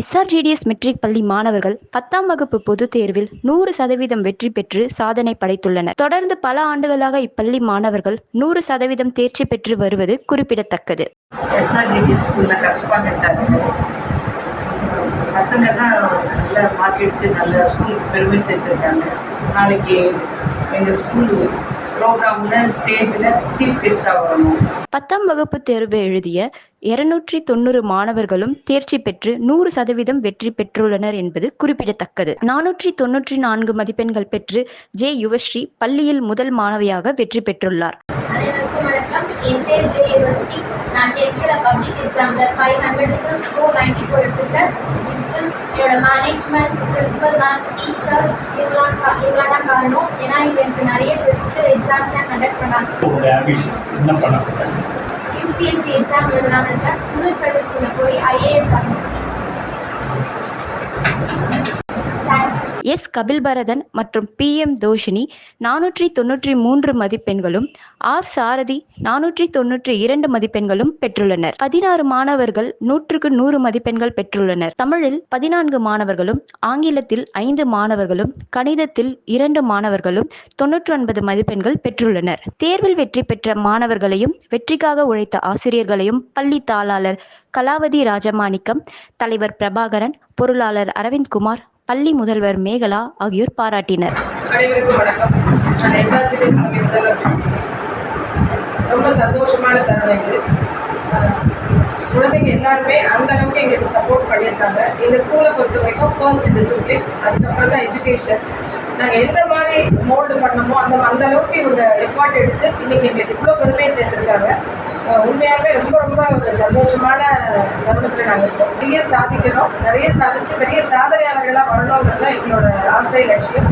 எஸ்ஆர்ஜிடிஎஸ் matric பள்ளி மாணவர்கள் பத்தாம் வகுப்பு பொதுத் தேர்வில் நூறு சதவீதம் வெற்றி பெற்று சாதனை படைத்துள்ளனர். தொடர்ந்து பல ஆண்டுகளாக இப்பள்ளி மாணவர்கள் நூறு சதவீதம் தேர்ச்சி பெற்று வருவது குறிப்பிடத்தக்கது. பசங்க தான் நல்ல மார்க் எடுத்து நல்ல ஸ்கூலுக்கு பெருமை சேர்த்துருக்காங்க. நாளைக்கு எங்கள் ஸ்கூல் ப்ரோக்ராமில் ஸ்டேஜில் சீஃப் கெஸ்ட்டாக வரணும். பத்தாம் வகுப்பு தேர்வு எழுதிய இருநூற்றி தொண்ணூறு மாணவர்களும் தேர்ச்சி பெற்று நூறு சதவீதம் வெற்றி பெற்றுள்ளனர் என்பது குறிப்பிடத்தக்கது. நானூற்றி தொன்னூற்றி நான்கு மதிப்பெண்கள் பெற்று ஜே யுவஸ்ரீ பள்ளியில் முதல் மாணவியாக வெற்றி பெற்றுள்ளார். அனைவருக்கும் வணக்கம். என் பேர் ஜே யுவஸ்ரீ நான் டென்த்தில் பப்ளிக் எக்ஸாமில் ஃபைவ் ஹண்ட்ரடுக்கு ஃபோர் நைன்டி ஃபோர் எடுத்துருக்கேன் இதுக்கு என்னோட மேனேஜ்மெண்ட் பிரின்சிபல் மேம் டீச்சர்ஸ் இவங்களாம் கா இவங்களாம் தான் காரணம். ஏன்னா இங்கே எனக்கு நிறைய டெஸ்ட்டு எக்ஸாம்ஸ்லாம் கண்டக்ட் பண்ணாங்க. யூபிஎஸ்சி எக்ஸாம் எழுதலாம்னு இருக்கேன். சிவில் சர்வீஸ்குள்ளே போய் ஐஏஎஸ் ஆகணும் எஸ். கபில் பரதன் மற்றும் பி. எம். தோஷினி நானூற்றி தொன்னூற்றி மூன்று மதிப்பெண்களும் ஆர். சாரதி நானூற்றி தொன்னூற்றி இரண்டு மதிப்பெண்களும் பெற்றுள்ளனர். பதினாறு மாணவர்கள் நூற்றுக்கு நூறு மதிப்பெண்கள் பெற்றுள்ளனர். தமிழில் பதினான்கு மாணவர்களும் ஆங்கிலத்தில் ஐந்து மாணவர்களும் கணிதத்தில் இரண்டு மாணவர்களும் தொன்னூற்றி ஒன்பது மதிப்பெண்கள் பெற்றுள்ளனர். தேர்வில் வெற்றி பெற்ற மாணவர்களையும் வெற்றிக்காக உழைத்த ஆசிரியர்களையும் பள்ளி தாளாளர் கலாவதி ராஜமாணிக்கம் தலைவர் பிரபாகரன் பொருளாளர் அரவிந்த்குமார் பள்ளி முதல்வர் மேகலா ஆகியோர் பாராட்டினர். வணக்கம். ரொம்ப சந்தோஷமான தருணம் இது. குழந்தைங்க எல்லாருமே அந்த அளவுக்கு எங்களுக்கு சப்போர்ட் பண்ணியிருக்காங்க. இந்த ஸ்கூலை பொறுத்த வரைக்கும் ஃபர்ஸ்ட் டிசிப்ளின் அதுக்கப்புறம் தான் எஜுகேஷன் நாங்கள் எந்த மாதிரி மோல்டு பண்ணமோ அந்த அந்த அளவுக்கு இவங்க எஃபர்ட் எடுத்து இன்னைக்கு எங்களுக்கு இவ்வளோ பெருமையை சேர்த்துருக்காங்க. உண்மையாகவே ரொம்ப ரொம்ப ஒரு சந்தோஷமான தருணத்தில் நாங்கள் இருக்கோம். நிறைய சாதிக்கணும். நிறைய சாதிச்சு பெரிய சாதனையாளர்களாக வரணுங்கிறது தான் எங்களோட ஆசை லட்சியம்.